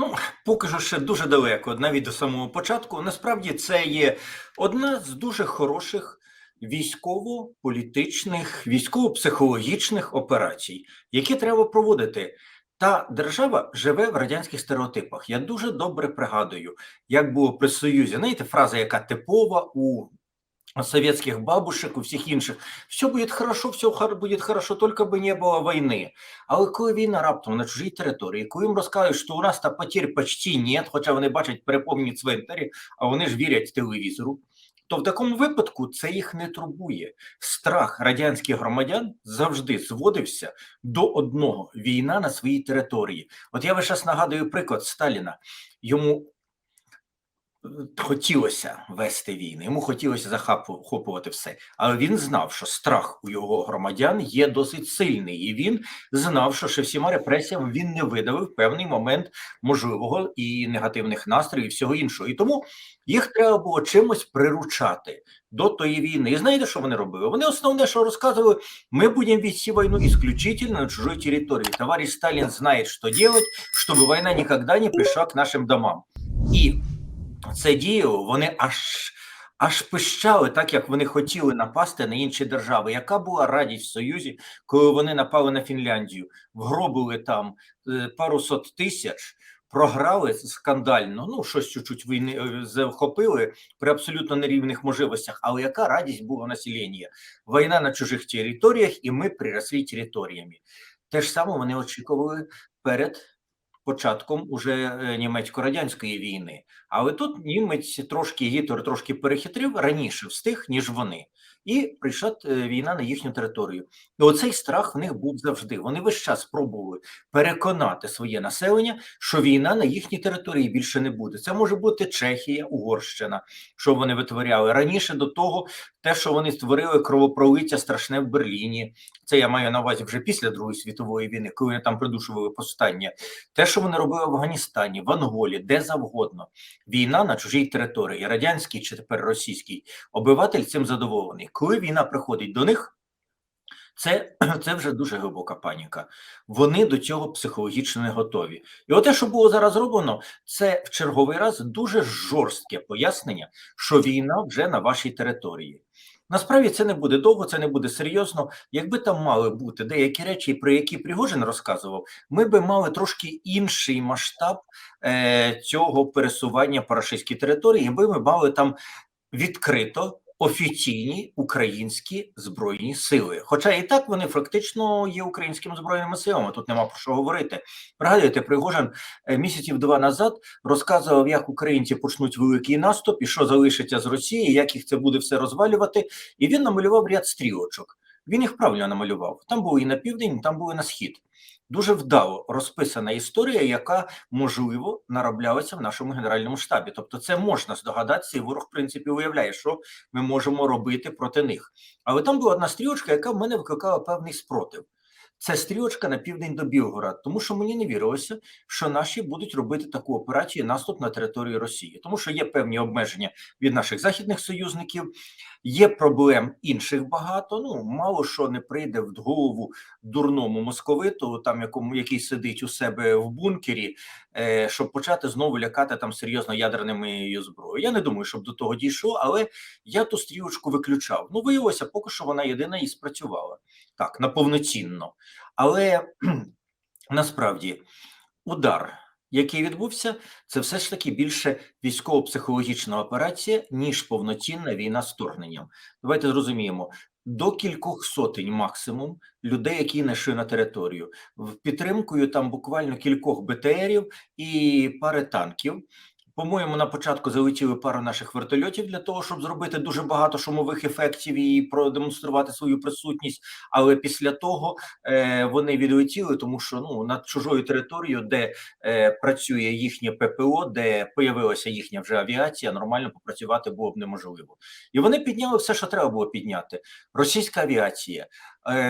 Ну, поки що ще дуже далеко, навіть до самого початку. Насправді це є одна з дуже хороших військово-політичних, військово-психологічних операцій, які треба проводити. Та держава живе в радянських стереотипах. Я дуже добре пригадую, як було при Союзі. Знаєте, фраза, яка типова у советских бабушек, у всіх інших. Все буде хорошо, все буде хорошо, тільки би не було війни. Але коли війна раптом на чужій території, коли їм розказують, що у нас та потерь почти нет, хоча вони бачать переповнені цвинтарі, а вони ж вірять телевізору, то в такому випадку це їх не турбує. Страх радянських громадян завжди зводився до одного: війна на своїй території. От я весь час нагадую приклад Сталіна. Йому хотілося вести війни, йому хотілося захоплювати все. Але він знав, що страх у його громадян є досить сильний, і він знав, що ще всіма репресіями він не видавив певний момент можливого і негативних настроїв, і всього іншого. І тому їх треба було чимось приручати до тої війни. І знаєте, що вони робили? Вони основне, що розказували, ми будемо вести війну исключительно на чужой території. Товарищ Сталин знає, що делать, щоб війна ніколи не прийшла к нашим домам. І це діяло, вони аж аж пищали, так як вони хотіли напасти на інші держави. Яка була радість в Союзі, коли вони напали на Фінляндію, вгробили там е, пару сот тисяч, програли скандально, ну щось чуть-чуть війни е, захопили при абсолютно нерівних можливостях. Але яка радість була населення? Війна на чужих територіях, і ми приросли територіями. Те ж саме вони очікували перед початком уже е, німецько-радянської війни. Але тут німець трошки Гітлер трошки перехитрив раніше встиг, ніж вони, і прийшла е, війна на їхню територію. І оцей страх в них був завжди. Вони весь час пробували переконати своє населення, що війна на їхній території більше не буде. Це може бути Чехія, Угорщина, що вони витворяли раніше до того, те, що вони створили кровопролиття страшне в Берліні. Це я маю на увазі вже після Другої світової війни, коли вони там придушували повстання. Те, що вони робили в Афганістані, в Анголі, де завгодно. Війна на чужій території, радянській чи тепер російській, обиватель цим задоволений. Коли війна приходить до них, це, це вже дуже глибока паніка. Вони до цього психологічно не готові. І от те, що було зараз зроблено, це в черговий раз дуже жорстке пояснення, що війна вже на вашій території. Насправді це не буде довго, це не буде серйозно. Якби там мали бути деякі речі, про які Пригожин розказував, ми би мали трошки інший масштаб е, цього пересування по рашистській території, якби ми мали там відкрито офіційні українські збройні сили. Хоча і так вони фактично є українськими збройними силами. Тут нема про що говорити. Пригадуєте, Пригожин е, місяців два назад розказував, як українці почнуть великий наступ і що залишиться з Росії, як їх це буде все розвалювати. І він намалював ряд стрілочок. Він їх правильно намалював. Там було і на південь, там було і на схід. Дуже вдало розписана історія, яка можливо нароблялася в нашому генеральному штабі. Тобто, це можна здогадатися, і ворог в принципі уявляє, що ми можемо робити проти них. Але там була одна стрілочка, яка в мене викликала певний спротив. Це стрілочка на південь до Білгород, тому що мені не вірилося, що наші будуть робити таку операцію наступ на територію Росії, тому що є певні обмеження від наших західних союзників, є проблем інших багато. Ну мало що не прийде в голову дурному московиту, там якому який сидить у себе в бункері, е, щоб почати знову лякати там серйозно ядерними зброєю. Я не думаю, щоб до того дійшло, але я ту стрілочку виключав. Ну виявилося, поки що вона єдина і спрацювала так, на повноцінно. Але насправді удар, який відбувся, це все ж таки більше військово-психологічна операція, ніж повноцінна війна з вторгненням. Давайте зрозуміємо. До кількох сотень максимум людей, які знайшли на територію, в підтримкою там буквально кількох БТРів і пари танків. По-моєму, на початку залетіли пару наших вертольотів для того, щоб зробити дуже багато шумових ефектів і продемонструвати свою присутність. Але після того е, вони відлетіли, тому що ну над чужою територією, де е, працює їхнє ППО, де появилася їхня вже авіація, нормально попрацювати було б неможливо. І вони підняли все, що треба було підняти. Російська авіація,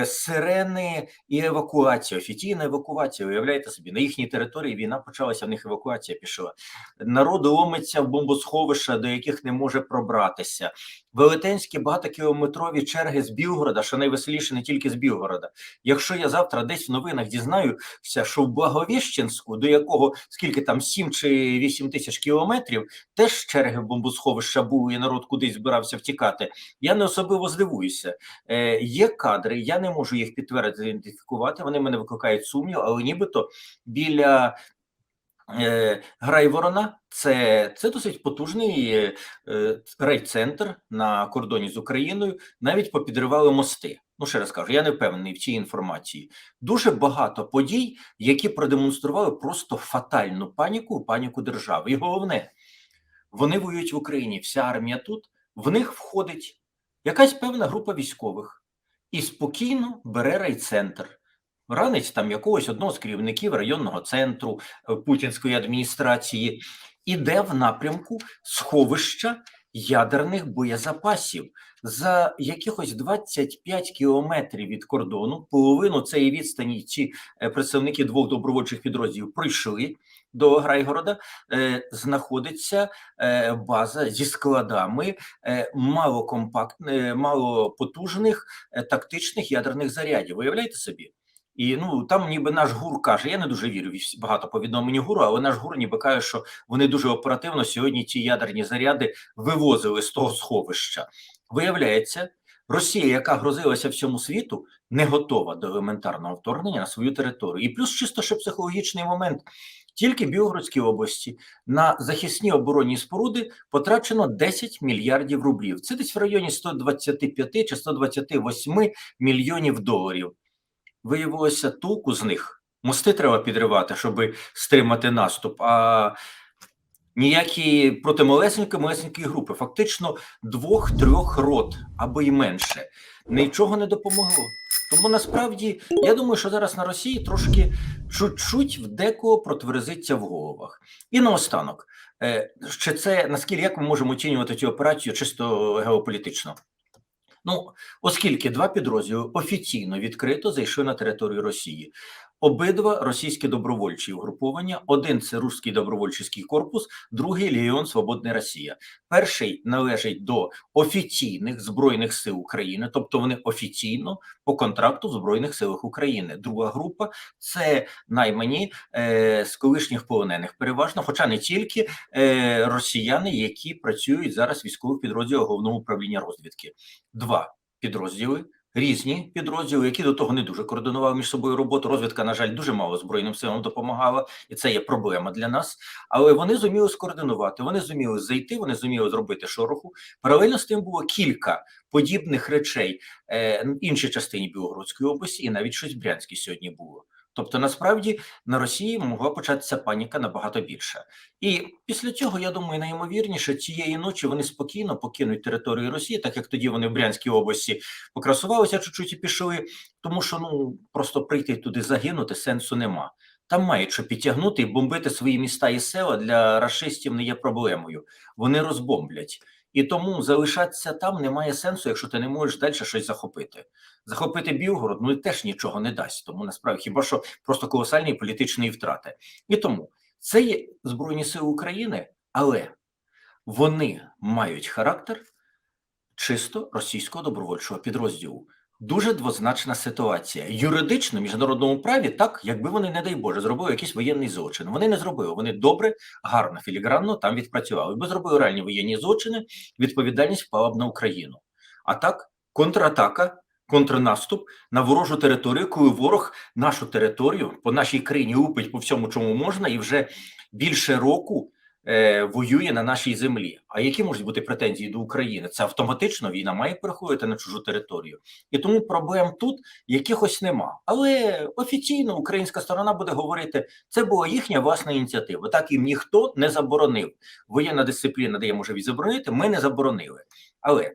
сирени і евакуація, офіційна евакуація. Уявляєте собі, на їхній території війна почалася, в них евакуація пішла. Народ ломиться в бомбосховища, до яких не може пробратися. Велетенські багатокілометрові черги з Білгорода, що найвеселіше не тільки з Білгорода. Якщо я завтра десь в новинах дізнаюся, що в Благовіщенську, до якого скільки там 7 чи 8 тисяч кілометрів, теж черги бомбосховища були, і народ кудись збирався втікати. Я не особливо здивуюся. Е, Є кадри, я не можу їх підтвердити, ідентифікувати. Вони мене викликають сумнів, але нібито біля Грайворона це, це досить потужний е, е, райцентр на кордоні з Україною. Навіть попідривали мости. Ну, ще раз кажу, я не впевнений в цій інформації. Дуже багато подій, які продемонстрували просто фатальну паніку, паніку держави. І головне, вони воюють в Україні. Вся армія тут, в них входить якась певна група військових і спокійно бере райцентр. Ранить там якогось одного з керівників районного центру е, путінської адміністрації, іде в напрямку сховища ядерних боєзапасів за якихось 25 кілометрів від кордону. Половину цієї відстані ці е, представники двох добровольчих підрозділів пройшли до Грайгорода. Е, знаходиться е, база зі складами е, малокомпактних, малопотужних е, тактичних ядерних зарядів. Уявляєте собі? І ну там ніби наш гур каже, я не дуже вірю в багато повідомлень гуру, але наш гур ніби каже, що вони дуже оперативно сьогодні ті ядерні заряди вивозили з того сховища. Виявляється, Росія, яка грозилася всьому світу, не готова до елементарного вторгнення на свою територію. І плюс чисто ще психологічний момент. Тільки в Білгородській області на захисні оборонні споруди потрачено 10 мільярдів рублів. Це десь в районі 125 чи 128 мільйонів доларів виявилося толку з них. Мости треба підривати, щоб стримати наступ. А ніякі проти малесенької малесенької групи, фактично двох-трьох рот або й менше, нічого не допомогло. Тому насправді я думаю, що зараз на Росії трошки чуть-чуть в декого протверзиться в головах. І наостанок, е, чи це наскільки як ми можемо оцінювати цю операцію чисто геополітично? Ну, оскільки два підрозділи офіційно відкрито зайшли на територію Росії. Обидва російські добровольчі угруповання. Один це Руський добровольчий корпус, другий Легіон Свободна Росія. Перший належить до офіційних збройних сил України, тобто вони офіційно по контракту в збройних силах України. Друга група це наймані е, з колишніх полонених, переважно, хоча не тільки е, росіяни, які працюють зараз військових підрозділах головного управління розвідки. Два підрозділи. Різні підрозділи, які до того не дуже координували між собою роботу. Розвідка, на жаль, дуже мало збройним силам допомагала, і це є проблема для нас. Але вони зуміли скоординувати, вони зуміли зайти, вони зуміли зробити шороху. Паралельно з тим було кілька подібних речей е, іншій частині Білогородської області, і навіть щось в Брянській сьогодні було. Тобто, насправді на Росії могла початися паніка набагато більше. І після цього, я думаю, найімовірніше цієї ночі вони спокійно покинуть територію Росії, так як тоді вони в Брянській області покрасувалися чуть-чуть і пішли, тому що ну просто прийти туди загинути сенсу нема. Там мають що підтягнути і бомбити свої міста і села для рашистів не є проблемою. Вони розбомблять. І тому залишатися там немає сенсу, якщо ти не можеш далі щось захопити. Захопити Білгород ну теж нічого не дасть. Тому насправді хіба що просто колосальні політичні втрати. І тому це є Збройні Сили України, але вони мають характер чисто російського добровольчого підрозділу. Дуже двозначна ситуація. Юридично, в міжнародному праві, так, якби вони, не дай Боже, зробили якийсь воєнний злочин. Вони не зробили. Вони добре, гарно, філігранно там відпрацювали. Якби зробили реальні воєнні злочини, відповідальність впала б на Україну. А так, контратака, контрнаступ на ворожу територію, коли ворог нашу територію по нашій країні лупить по всьому, чому можна, і вже більше року е, воює на нашій землі. А які можуть бути претензії до України? Це автоматично війна має переходити на чужу територію, і тому проблем тут якихось нема. Але офіційно українська сторона буде говорити, це була їхня власна ініціатива. Так їм ніхто не заборонив. Воєнна дисципліна де дає можливість заборонити. Ми не заборонили. Але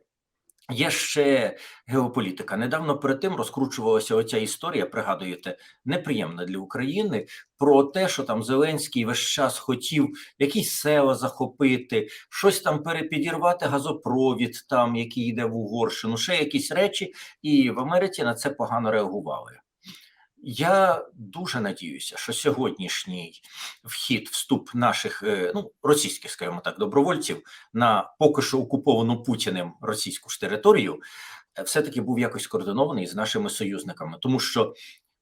Є ще геополітика. Недавно перед тим розкручувалася оця історія, пригадуєте, неприємна для України про те, що там Зеленський весь час хотів якісь села захопити, щось там перепідірвати газопровід, там який йде в Угорщину, ще якісь речі, і в Америці на це погано реагували. Я дуже надіюся, що сьогоднішній вхід, вступ наших е, ну російських, скажімо так, добровольців на поки що окуповану Путіним російську ж територію, е, все-таки був якось скоординований з нашими союзниками, тому що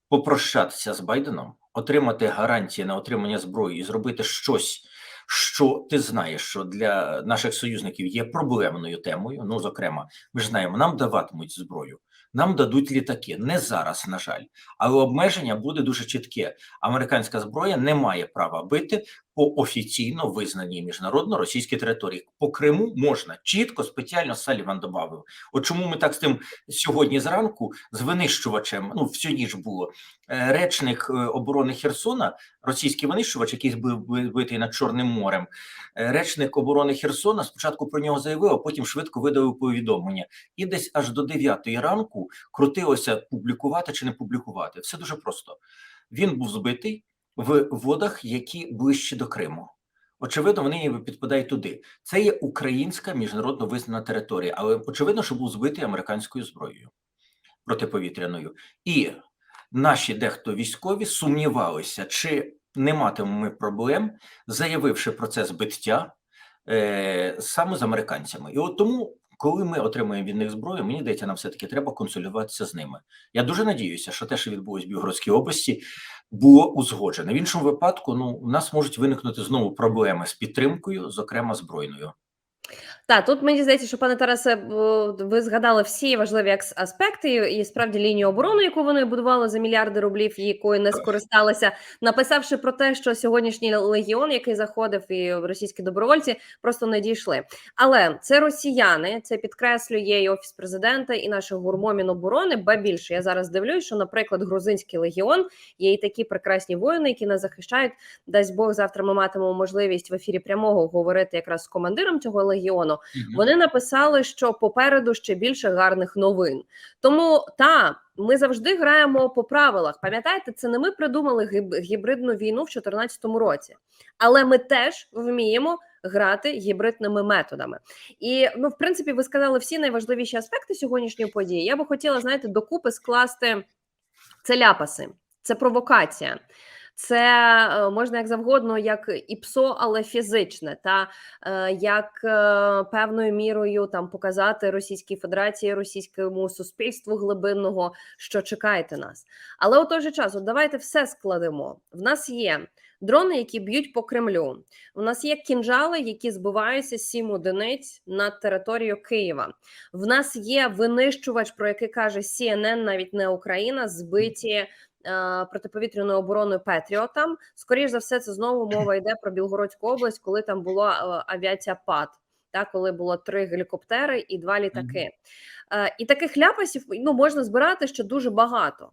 попрощатися з Байденом, отримати гарантії на отримання зброї і зробити щось, що ти знаєш, що для наших союзників є проблемною темою. Ну, зокрема, ми ж знаємо, нам даватимуть зброю. Нам дадуть літаки не зараз, на жаль, але обмеження буде дуже чітке. Американська зброя не має права бити по офіційно визнаній міжнародно російській території. По Криму можна чітко, спеціально Саліван додав. От чому ми так з тим сьогодні зранку з винищувачем, ну всю ніч було е, речник е, оборони Херсона, російський винищувач, який був битий над Чорним морем. е, Речник оборони Херсона спочатку про нього заявив, а потім швидко видав повідомлення. І десь аж до 9 ранку крутилося публікувати чи не публікувати. Все дуже просто. Він був збитий в водах, які ближче до Криму. Очевидно, вони ніби підпадають туди. Це є українська міжнародно визнана територія, але очевидно, що був збитий американською зброєю протиповітряною. І наші дехто військові сумнівалися, чи не матимемо проблем, заявивши про це збиття е, саме з американцями. І от тому, коли ми отримуємо від них зброю, мені здається, нам все-таки треба консолідуватися з ними. Я дуже надіюся, що те, що відбулось в Білгородській області, було узгоджене. В іншому випадку, ну у нас можуть виникнути знову проблеми з підтримкою, зокрема збройною. Так, тут мені здається, що пане Тарасе, ви згадали всі важливі аспекти, і справді лінію оборони, яку вони будували за мільярди рублів, і якою не скористалися, написавши про те, що сьогоднішній легіон, який заходив, і російські добровольці просто не дійшли. Але це росіяни, це підкреслює і офіс президента, і наш гурмо Міноборони. Ба більше я зараз дивлюсь, що, наприклад, грузинський легіон є і такі прекрасні воїни, які нас захищають. Дасть Бог, завтра ми матимемо можливість в ефірі прямого говорити якраз з командиром цього легіону. Вони написали, що попереду ще більше гарних новин. Тому та ми завжди граємо по правилах. Пам'ятаєте, це не ми придумали гібридну війну в 2014 році, але ми теж вміємо грати гібридними методами. І ну, в принципі, ви сказали всі найважливіші аспекти сьогоднішньої події. Я би хотіла, знаєте, докупи скласти це ляпаси, це провокація. Це е, можна як завгодно, як і псо, але фізичне, та е, як е, певною мірою там показати Російській Федерації, російському суспільству глибинного, що чекаєте нас. Але у той же час, от давайте все складемо. В нас є дрони, які б'ють по Кремлю. У нас є кінжали, які збиваються сім одиниць над територією Києва. В нас є винищувач, про який каже CNN, навіть не Україна, збиті протиповітряною обороною Петріотам. Скоріш за все, це знову мова йде про Білгородську область, коли там була е, авіація ПАД. Та коли було три гелікоптери і два літаки, е, і таких ляпасів ну можна збирати ще дуже багато.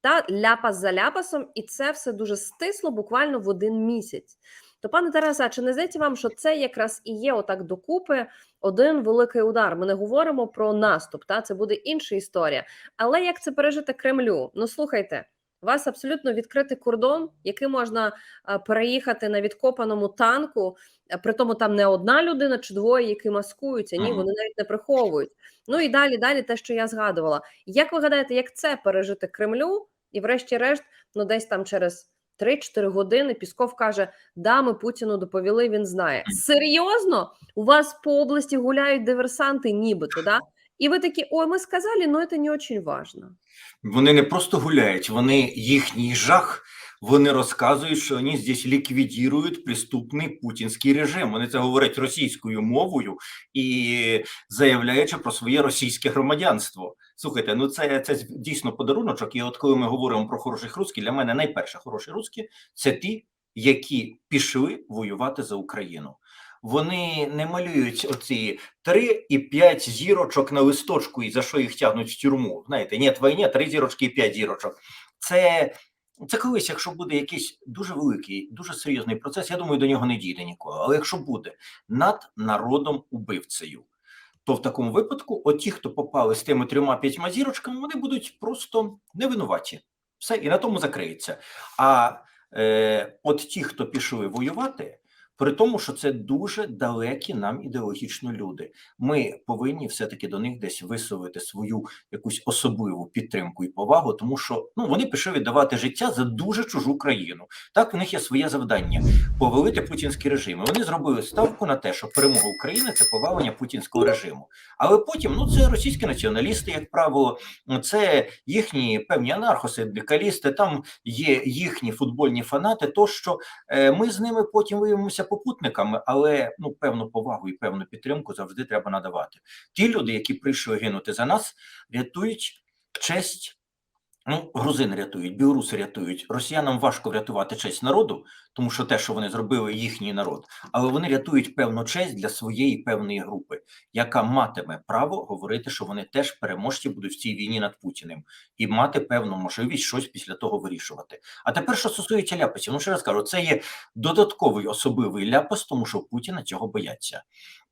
Та ляпас за ляпасом, і це все дуже стисло, буквально в один місяць. То, пане Тарасе, а чи не здається вам, що це якраз і є отак докупи один великий удар? Ми не говоримо про наступ, та це буде інша історія. Але як це пережити Кремлю? Ну слухайте, у вас абсолютно відкритий кордон, який можна е, переїхати на відкопаному танку. е, При тому там не одна людина чи двоє, які маскуються. Ні, вони навіть не приховують. Ну і далі, далі, те, що я згадувала. Як ви гадаєте, як це пережити Кремлю? І, врешті-решт, ну десь там через 3-4 години Пісков каже: Да, ми Путіну доповіли, він знає. Серйозно? У вас по області гуляють диверсанти, нібито, да? І ви такі, ой, ми сказали, но це не дуже важно. Вони не просто гуляють, вони їхній жах. Вони розказують, що вони здесь ліквідують преступний путінський режим. Вони це говорять російською мовою і заявляючи про своє російське громадянство. Слухайте, ну це, це дійсно подаруночок. І от коли ми говоримо про хороших русських, для мене найперше хороші русські це ті, які пішли воювати за Україну. Вони не малюють оці три і п'ять зірочок на листочку, і за що їх тягнуть в тюрму. Знаєте, ні, війні, три зірочки і п'ять зірочок. Це, це колись, якщо буде якийсь дуже великий, дуже серйозний процес, я думаю, до нього не дійде ніколи. Але якщо буде над народом убивцею, то в такому випадку, от ті, хто попали з тими трьома п'ятьма зірочками, вони будуть просто невинуваті. Все, і на тому закриється. А е, от ті, хто пішли воювати, При тому, що це дуже далекі нам ідеологічно люди. Ми повинні все-таки до них десь висловити свою якусь особливу підтримку і повагу, тому що ну вони пішли віддавати життя за дуже чужу країну. Так, в них є своє завдання повалити путінський режим. Вони зробили ставку на те, що перемога України це повалення путінського режиму. Але потім ну це російські націоналісти, як правило, це їхні певні анархосиндикалісти, там є їхні футбольні фанати. Тощо е, ми з ними потім виявимося попутниками, але ну певну повагу і певну підтримку завжди треба надавати. Ті люди, які прийшли гинути за нас, рятують честь. Ну, грузини рятують, білоруси рятують. Росіянам важко врятувати честь народу, тому що те, що вони зробили, їхній народ, але вони рятують певну честь для своєї певної групи, яка матиме право говорити, що вони теж переможці будуть в цій війні над Путіним, і мати певну можливість щось після того вирішувати. А тепер, що стосується ляпасів, ну ще раз кажу, це є додатковий особливий ляпас, тому що Путіна цього бояться.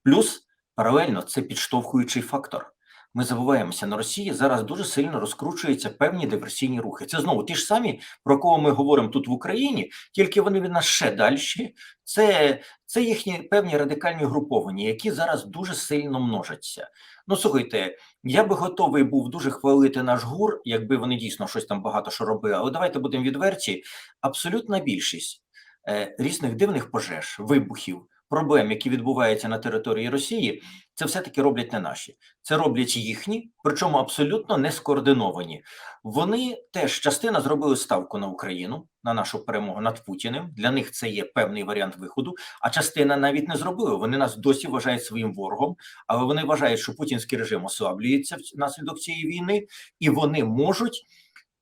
Плюс паралельно це підштовхуючий фактор. Ми забуваємося на Росії зараз дуже сильно розкручуються певні диверсійні рухи. Це знову ті ж самі, про кого ми говоримо тут в Україні, тільки вони від нас ще далі. Це, це їхні певні радикальні груповані, які зараз дуже сильно множаться. Ну слухайте, я би готовий був дуже хвалити наш гур, якби вони дійсно щось там багато що робили. Але давайте будемо відверті. Абсолютна більшість е, різних дивних пожеж, вибухів, проблем, які відбуваються на території Росії, це все-таки роблять не наші. Це роблять їхні, причому абсолютно не скоординовані. Вони теж частина зробили ставку на Україну, на нашу перемогу над Путіним. Для них це є певний варіант виходу, а частина навіть не зробили. Вони нас досі вважають своїм ворогом, але вони вважають, що путінський режим ослаблюється внаслідок цієї війни, і вони можуть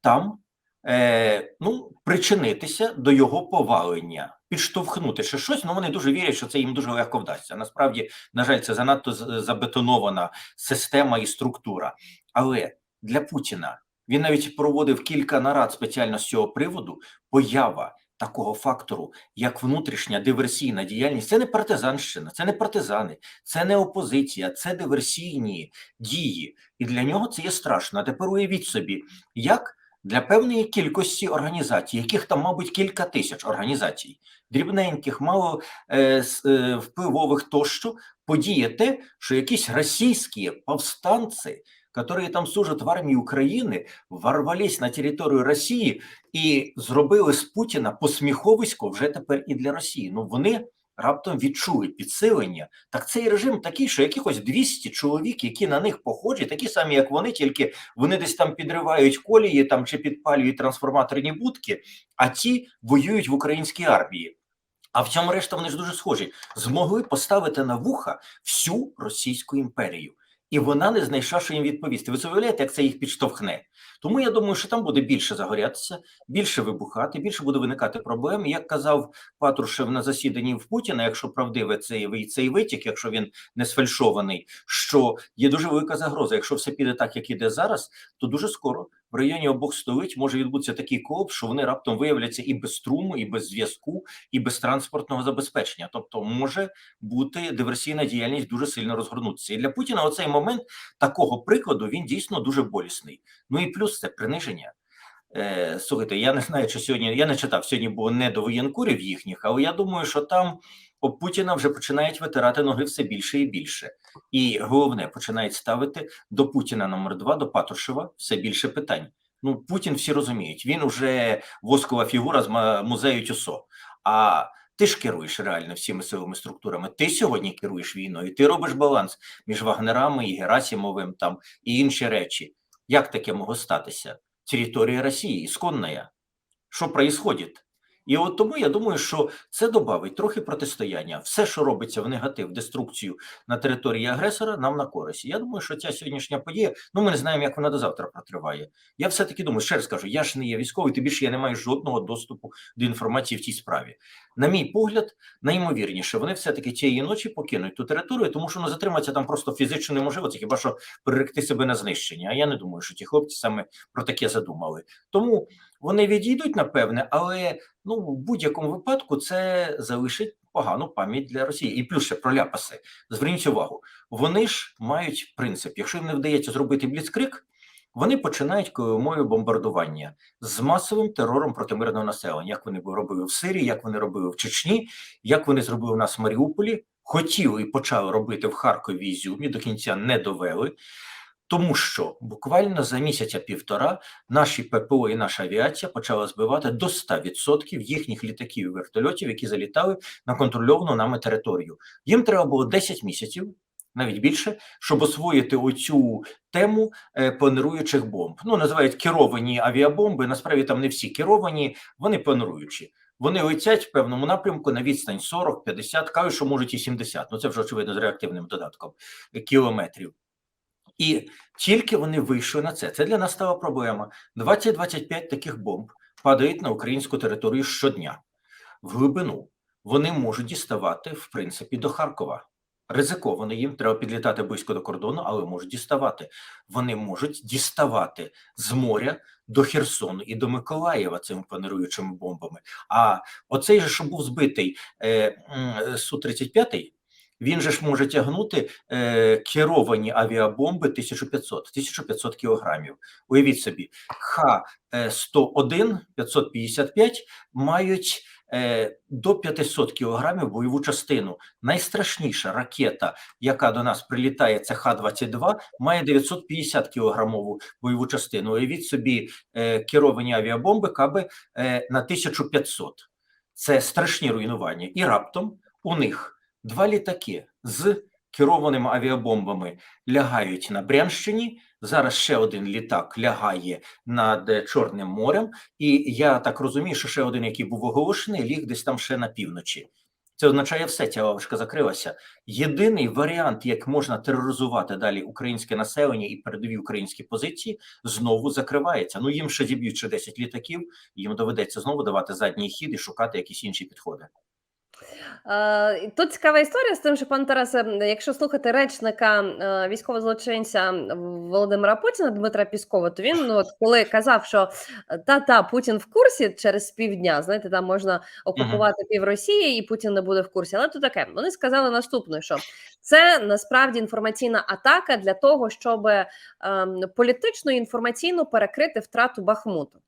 там е, ну, причинитися до його повалення, підштовхнути ще щось. Ну вони дуже вірять, що це їм дуже легко вдасться. Насправді, на жаль, це занадто забетонована система і структура. Але для Путіна він навіть проводив кілька нарад спеціально з цього приводу. Поява такого фактору, як внутрішня диверсійна діяльність, це не партизанщина, це не партизани, це не опозиція, це диверсійні дії. І для нього це є страшно. А тепер уявіть собі, як для певної кількості організацій, яких там, мабуть, кілька тисяч організацій, дрібненьких, мало е, е, впливових тощо, подіє те, що якісь російські повстанці, які там служать в армії України, ворвались на територію Росії і зробили з Путіна посміховисько вже тепер і для Росії. Ну вони раптом відчули підсилення. Так цей режим такий, що якихось 200 чоловік, які на них похожі, такі самі, як вони, тільки вони десь там підривають колії там чи підпалюють трансформаторні будки, а ті воюють в українській армії. А в цьому решта вони ж дуже схожі. Змогли поставити на вуха всю Російську імперію. І вона не знайшла, що їм відповісти. Ви уявляєте, як це їх підштовхне? Тому я думаю, що там буде більше загорятися, більше вибухати, більше буде виникати проблем. Як казав Патрушев на засіданні в Путіна, якщо правдиве цей, цей витік, якщо він не сфальшований, що є дуже велика загроза. Якщо все піде так, як іде зараз, то дуже скоро в районі обох столиць може відбутися такий колапс, що вони раптом виявляться і без струму, і без зв'язку, і без транспортного забезпечення. Тобто може бути диверсійна діяльність дуже сильно розгорнутися. І для Путіна оцей момент такого прикладу він дійсно дуже болісний. Ну і плюс це приниження. Е, слухайте, я не знаю, чи сьогодні я не читав. Сьогодні було не до воєнкурів їхніх, але я думаю, що там об Путіна вже починають витирати ноги все більше і більше. І головне, починають ставити до Путіна номер два, до Патрушева все більше питань. Ну, Путін всі розуміють, він уже воскова фігура з музею Тюсо. А ти ж керуєш реально всіми силовими структурами. Ти сьогодні керуєш війною, ти робиш баланс між Вагнерами і Герасимовим там і інші речі. Як таке могло статися? Територія Росії, ісконна. Що происходит? І от тому я думаю, що це додавить трохи протистояння. Все, що робиться в негатив, деструкцію на території агресора, нам на користь. Я думаю, що ця сьогоднішня подія, ну ми не знаємо, як вона до завтра протриває. Я все-таки думаю, ще раз кажу, я ж не є військовий, тим більше я не маю жодного доступу до інформації в цій справі. На мій погляд, найімовірніше, вони все-таки тієї ночі покинуть ту територію, тому що ну, затриматися там просто фізично неможливо, це хіба що переректи себе на знищення. А я не думаю, що ті хлопці саме про таке задумали. Тому вони відійдуть, напевне, але ну в будь-якому випадку це залишить погану пам'ять для Росії. І плюс ще про ляпаси. Зверніть увагу, вони ж мають принцип: якщо їм не вдається зробити бліцкрик, вони починають килимою бомбардування з масовим терором проти мирного населення, як вони робили в Сирії, як вони робили в Чечні, як вони зробили у нас в Маріуполі, хотіли і почали робити в Харкові і Ізюмі, до кінця не довели. Тому що буквально за місяця півтора наші ППО і наша авіація почала збивати до 100% їхніх літаків і вертольотів, які залітали на контрольовану нами територію. Їм треба було 10 місяців, навіть більше, щоб освоїти оцю тему е, плануючих бомб. Ну називають керовані авіабомби. Насправді там не всі керовані, вони плануючі. Вони летять в певному напрямку на відстань 40-50, кажуть, що можуть і 70. Ну це вже очевидно з реактивним додатком кілометрів. І тільки вони вийшли на це. Це для нас стала проблема. 20-25 таких бомб падають на українську територію щодня в глибину. Вони можуть діставати, в принципі, до Харкова. Ризиковано їм, треба підлітати близько до кордону, але можуть діставати. Вони можуть діставати з моря до Херсону і до Миколаєва цими плануючими бомбами. А оцей же, що був збитий е, Су-35, він же ж може тягнути е, керовані авіабомби 1500, 1500 кілограмів. Уявіть собі, Х-101, 555 мають е, до 500 кілограмів бойову частину. Найстрашніша ракета, яка до нас прилітає, це Х-22, має 950 кілограмову бойову частину. Уявіть собі, е, керовані авіабомби каби е, на 1500. Це страшні руйнування. І раптом у них два літаки з керованими авіабомбами лягають на Брянщині. Зараз ще один літак лягає над Чорним морем, і я так розумію, що ще один, який був оголошений, ліг десь там ще на півночі. Це означає все, ця лавочка закрилася. Єдиний варіант, як можна тероризувати далі українське населення і передові українські позиції, знову закривається. Ну їм ще зіб'ють ще 10 літаків, їм доведеться знову давати задній хід і шукати якісь інші підходи. Е, Тут цікава історія з тим, що пан Тарасе, якщо слухати речника е, військового злочинця Володимира Путіна Дмитра Піскова, то він ну, от коли казав, що та-та Путін в курсі через півдня, знаєте, там можна окупувати пів Росії, і Путін не буде в курсі. Але то таке. Вони сказали наступне: що це насправді інформаційна атака для того, щоб ем, політично і інформаційно перекрити втрату Бахмуту.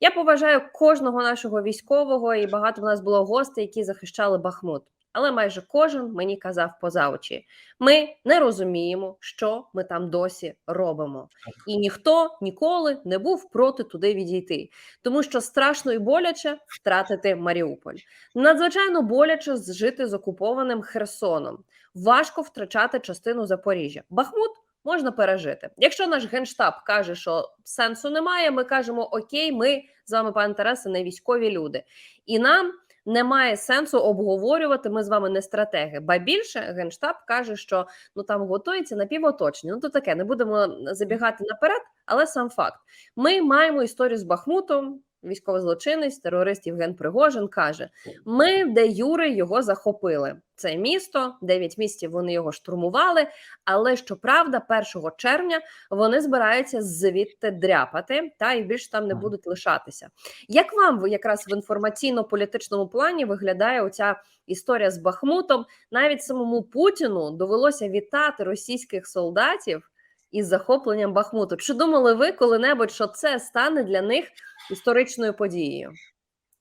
Я поважаю кожного нашого військового, і багато в нас було гостей, які захищали Бахмут. Але майже кожен мені казав поза очі: ми не розуміємо, що ми там досі робимо, і ніхто ніколи не був проти туди відійти, тому що страшно і боляче втратити Маріуполь. Надзвичайно боляче жити з окупованим Херсоном. Важко втрачати частину Запоріжжя. Бахмут можна пережити. Якщо наш генштаб каже, що сенсу немає, ми кажемо окей, ми з вами, пане Тарасе, не військові люди, і нам немає сенсу обговорювати. Ми з вами не стратеги. Ба більше генштаб каже, що ну там готується напівоточення. Ну то таке, не будемо забігати наперед, але сам факт: ми маємо історію з Бахмутом. Військовий злочинець, терорист Євген Пригожин каже: ми де Юри його захопили. Це місто, 9 місяців вони його штурмували. Але щоправда, 1 червня вони збираються звідти дряпати, та і більше там не будуть лишатися. Як вам якраз в інформаційно-політичному плані виглядає оця історія з Бахмутом? Навіть самому Путіну довелося вітати російських солдатів із захопленням Бахмуту. Чи думали ви коли-небудь, що це стане для них історичною подією?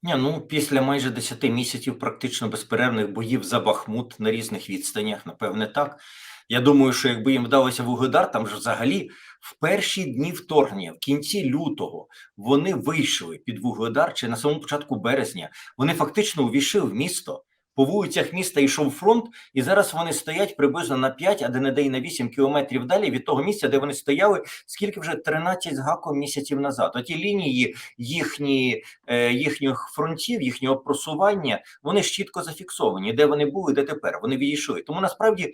Ні, ну після майже 10 місяців практично безперервних боїв за Бахмут на різних відстанях, напевне, так. Я думаю, що якби їм вдалося Вугледар, там ж взагалі в перші дні вторгнення, в кінці лютого, вони вийшли під Вугледар чи на самому початку березня. Вони фактично увійшли в місто. По вулицях міста йшов фронт, і зараз вони стоять приблизно на 5, а де не й на 8 кілометрів далі від того місця, де вони стояли, скільки вже 13 з гаком місяців назад. Оті лінії їхні, е, їхніх фронтів, їхнього просування, вони ж чітко зафіксовані. Де вони були, де тепер вони відійшли. Тому насправді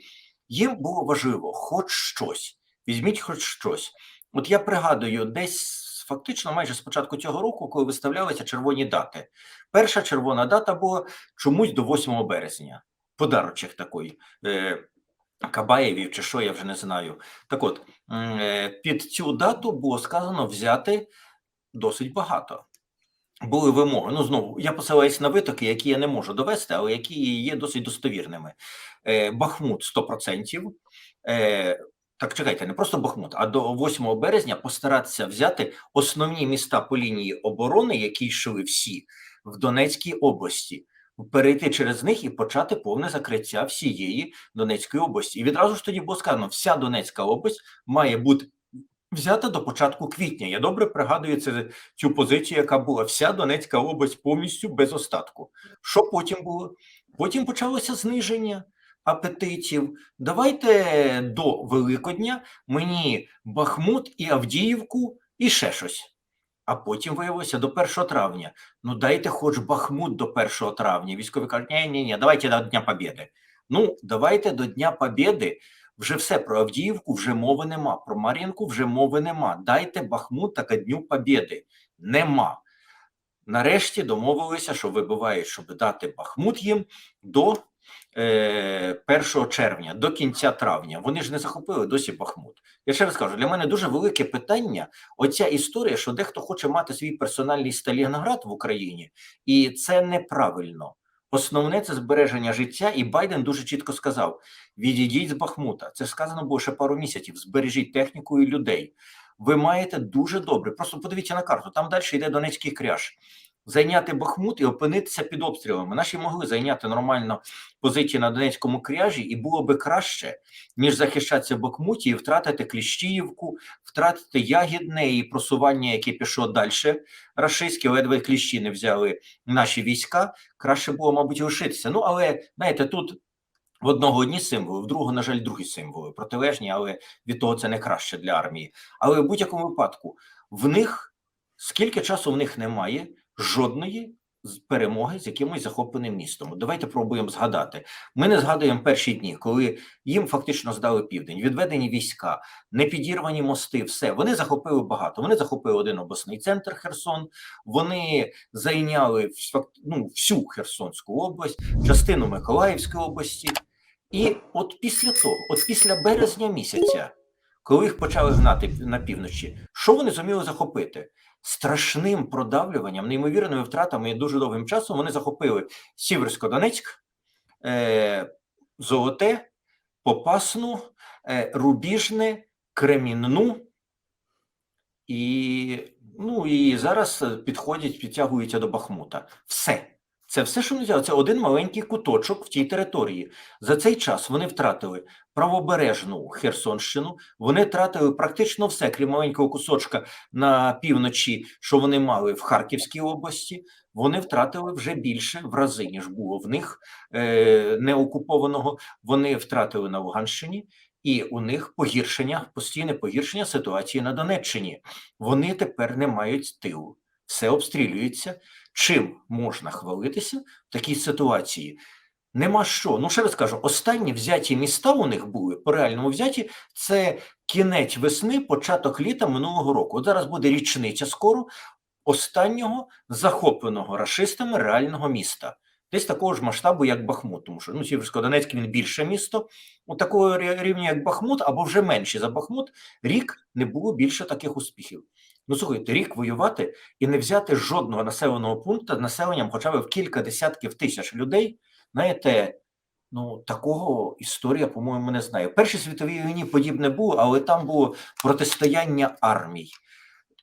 їм було важливо, хоч щось. Візьміть хоч щось. От я пригадую, десь фактично майже з початку цього року, коли виставлялися червоні дати. Перша червона дата була чомусь до 8 березня. Подарочок такий. Е, Кабаєвів чи що, я вже не знаю. Так от, е, під цю дату було сказано взяти досить багато. Були вимоги. Ну, знову, я посилаюсь на витоки, які я не можу довести, але які є досить достовірними. Е, Бахмут 100%, е, так чекайте, не просто Бахмут, а до 8 березня постаратися взяти основні міста по лінії оборони, які йшли всі в Донецькій області, перейти через них і почати повне закриття всієї Донецької області. І відразу ж тоді було сказано, вся Донецька область має бути взята до початку квітня. Я добре пригадую це, цю позицію, яка була вся Донецька область повністю без остатку. Що потім було? Потім почалося зниження апетитів. Давайте до Великодня мені Бахмут і Авдіївку і ще щось. А потім виявилося до 1 травня. Ну дайте хоч Бахмут до 1 травня. Військові кажуть, ні, ні, ні, давайте до Дня Побєди. Ну, давайте до Дня Побєди. Вже все про Авдіївку вже мови нема. Про Мар'їнку вже мови нема. Дайте Бахмут так Дню Побєди. Нема. Нарешті домовилися, що вибивають, щоб дати Бахмут їм до 1 червня, до кінця травня. Вони ж не захопили досі Бахмут. Я ще раз кажу, для мене дуже велике питання. Оця історія, що дехто хоче мати свій персональний Сталінград в Україні, і це неправильно. Основне це збереження життя, і Байден дуже чітко сказав: відійдіть з Бахмута. Це сказано було ще пару місяців. Збережіть техніку і людей. Ви маєте дуже добре. Просто подивіться на карту. Там далі йде Донецький кряж. Зайняти Бахмут і опинитися під обстрілами. Наші могли зайняти нормально позиції на Донецькому кряжі, і було би краще, ніж захищатися в Бахмуті і втратити Кліщіївку, втратити Ягідне і просування, яке пішло далі. Рашистські ледве кліщі не взяли наші війська. Краще було, мабуть, лишитися. Ну але знаєте, тут в одного одні символи, в другого, на жаль, другі символи протилежні, але від того це не краще для армії. Але в будь-якому випадку в них скільки часу в них немає жодної перемоги з якимось захопленим містом. Давайте пробуємо згадати. Ми не згадуємо перші дні, коли їм фактично здали південь, відведені війська, не підірвані мости. Все вони захопили багато. Вони захопили один обласний центр Херсон. Вони зайняли ну, всю Херсонську область, частину Миколаївської області. І от після того, от після березня місяця, коли їх почали гнати на півночі, що вони зуміли захопити? Страшним продавлюванням, неймовірними втратами і дуже довгим часом вони захопили Сіверсько-Донецьк, е, Золоте, Попасну, е, Рубіжне, Кремінну. І, ну, і зараз підходять, підтягуються до Бахмута. Все. Це все, що взяли. Це один маленький куточок в тій території. За цей час вони втратили правобережну Херсонщину, вони втратили практично все, крім маленького кусочка на півночі, що вони мали в Харківській області. Вони втратили вже більше в рази, ніж було в них е, неокупованого. Вони втратили на Луганщині, і у них погіршення, постійне погіршення ситуації на Донеччині. Вони тепер не мають тилу, все обстрілюється. Чим можна хвалитися в такій ситуації? Нема що. Ну, ще раз кажу, останні взяті міста у них були по реальному взяті. Це кінець весни, початок літа минулого року. От зараз буде річниця скоро останнього захопленого рашистами реального міста. Десь такого ж масштабу, як Бахмут, тому що ну, Сіверсько-Донецьк він більше місто. У такого рі- рівня, як Бахмут, або вже менше за Бахмут, рік не було більше таких успіхів. Ну слухайте, рік воювати і не взяти жодного населеного пункту населенням, хоча б в кілька десятків тисяч людей. Знаєте, ну такого історія, по-моєму, не знаю. В Першій світовій війні подібне було, але там було протистояння армій.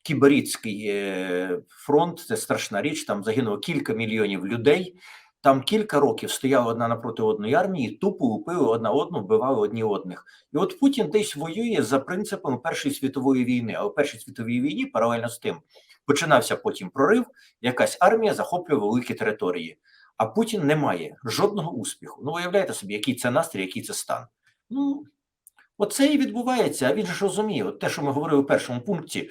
Кіберітський е, фронт це страшна річ. Там загинуло кілька мільйонів людей. Там кілька років стояли одна напроти одної армії, тупо лупили одна одну, вбивали одні одних. І от Путін десь воює за принципом Першої світової війни. А у Першій світовій війні паралельно з тим починався потім прорив, якась армія захоплює великі території. А Путін не має жодного успіху. Ну, уявляєте собі, який це настрій, який це стан. Ну, оце і відбувається. А він ж розуміє, от те, що ми говорили у першому пункті,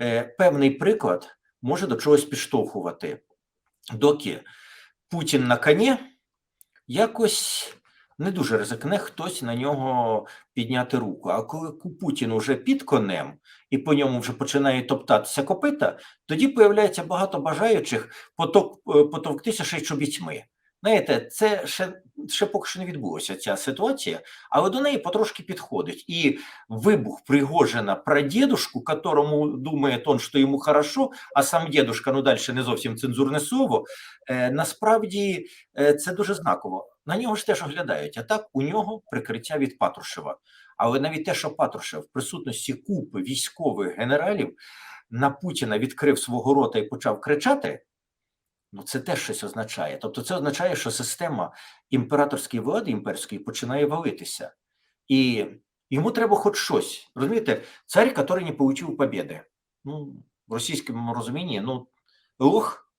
е, певний приклад може до чогось підштовхувати, доки Путін на коні якось не дуже ризикне хтось на нього підняти руку. А коли Путін уже під конем і по ньому вже починає топтатися копита, тоді появляється багато бажаючих поток, е, потовктися ще й чобітьми. Знаєте, це ще, ще поки що не відбулося ця ситуація, але до неї потрошки підходить. І вибух Пригожина про дедушку, которому думає он, що йому хорошо, а сам дедушка, ну далі не зовсім цензурне слово, е, насправді е, це дуже знаково. На нього ж теж оглядають, а так у нього прикриття від Патрушева. Але навіть те, що Патрушев в присутності купи військових генералів на Путіна відкрив свого рота і почав кричати. Ну, це теж щось означає. Тобто, це означає, що система імператорської влади імперської починає валитися. І йому треба хоч щось. Розумієте, цар, який не отримав побіди. Ну, в російському розумінні, ну, лох.